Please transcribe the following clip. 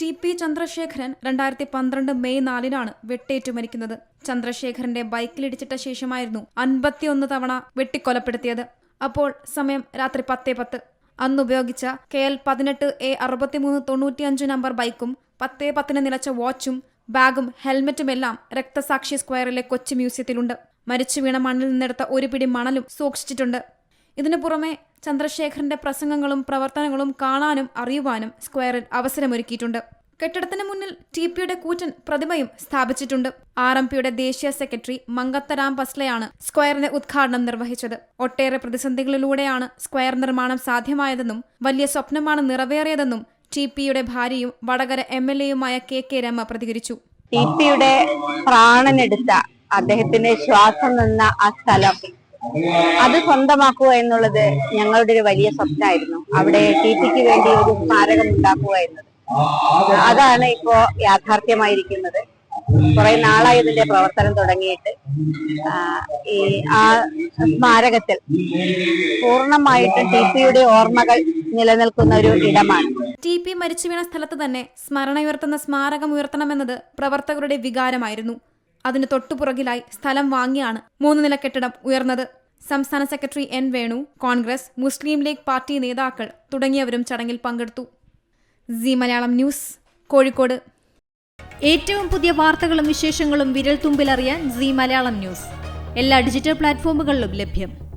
T P Chandrasekharan രണ്ടായിരത്തി പന്ത്രണ്ട് May നാലിനാണ് വെട്ടേറ്റു മരിക്കുന്നത്. ചന്ദ്രശേഖരന്റെ ബൈക്കിലിടിച്ചിട്ട ശേഷമായിരുന്നു അൻപത്തിയൊന്ന് തവണ വെട്ടിക്കൊലപ്പെടുത്തിയത്. അപ്പോൾ സമയം രാത്രി പത്തേ പത്ത്. അന്ന് ഉപയോഗിച്ച കെ എൽ പതിനെട്ട് എ അറുപത്തിമൂന്ന് തൊണ്ണൂറ്റിയഞ്ച് നമ്പർ ബൈക്കും പത്തേ പത്തിന് നിലച്ച വാച്ചും ബാഗും ഹെൽമറ്റുമെല്ലാം രക്തസാക്ഷി സ്ക്വയറിലെ കൊച്ചി മ്യൂസിയത്തിലുണ്ട്. മരിച്ചു വീണ മണ്ണിൽ നിന്നെടുത്ത ഒരു പിടി മണലും സൂക്ഷിച്ചിട്ടുണ്ട്. ഇതിനു പുറമെ ചന്ദ്രശേഖരന്റെ പ്രസംഗങ്ങളും പ്രവർത്തനങ്ങളും കാണാനും അറിയുവാനും സ്ക്വയറിൽ അവസരമൊരുക്കിയിട്ടുണ്ട്. കെട്ടിടത്തിന് മുന്നിൽ ടി പിയുടെ കൂറ്റൻ പ്രതിമയും സ്ഥാപിച്ചിട്ടുണ്ട്. ആർ എം പിയുടെ ദേശീയ സെക്രട്ടറി മങ്കത്തരാം പസ്ലയാണ് സ്ക്വയറിന്റെ ഉദ്ഘാടനം നിർവഹിച്ചത്. ഒട്ടേറെ പ്രതിസന്ധികളിലൂടെയാണ് സ്ക്വയർ നിർമ്മാണം സാധ്യമായതെന്നും വലിയ സ്വപ്നമാണ് നിറവേറിയതെന്നും ടി പിയുടെ ഭാര്യയും വടകര എം എൽ എയുമായ കെ കെ രമ പ്രതികരിച്ചു. ടി പിയുടെ പ്രാണനെടുത്ത അദ്ദേഹത്തിന്റെ ശ്വാസം നിന്ന ആ സ്ഥലം അത് സ്വന്തമാക്കുക എന്നുള്ളത് ഞങ്ങളുടെ ഒരു വലിയ സ്വപ്നമായിരുന്നു അവിടെ ടി പിക്ക് വേണ്ടി ഒരു സ്മാരകം ഉണ്ടാക്കുക എന്നത്. അതാണ് ഇപ്പോ യാഥാർത്ഥ്യമായിരിക്കുന്നത്. കുറെ നാളായി ഇതിന്റെ പ്രവർത്തനം തുടങ്ങിയിട്ട് ഈ ആ സ്മാരകത്തിൽ പൂർണമായിട്ടും ടി പിയുടെ ഓർമ്മകൾ നിലനിൽക്കുന്ന ഒരു ഇടമാണ്. ടി പി മരിച്ചു വീണ സ്ഥലത്ത് തന്നെ സ്മരണ ഉയർത്തുന്ന സ്മാരകം ഉയർത്തണമെന്നത് പ്രവർത്തകരുടെ വികാരമായിരുന്നു. അതിന് തൊട്ടുപുറകിലായി സ്ഥലം വാങ്ങിയാണ് മൂന്ന് നില കെട്ടിടം ഉയർന്നത്. സംസ്ഥാന secretary N Venu Congress Muslim League party നേതാക്കൾ തുടങ്ങിയവരും ചടങ്ങിൽ പങ്കെടുത്തു. സി മലയാളം ന്യൂസ് കോഴിക്കോട്. ഏറ്റവും പുതിയ വാർത്തകളും വിശേഷങ്ങളും വിരൽ തുമ്പിലറിയാൻ സി മലയാളം ന്യൂസ്. എല്ലാ ഡിജിറ്റൽ പ്ലാറ്റ്ഫോമുകളിലും ലഭ്യം.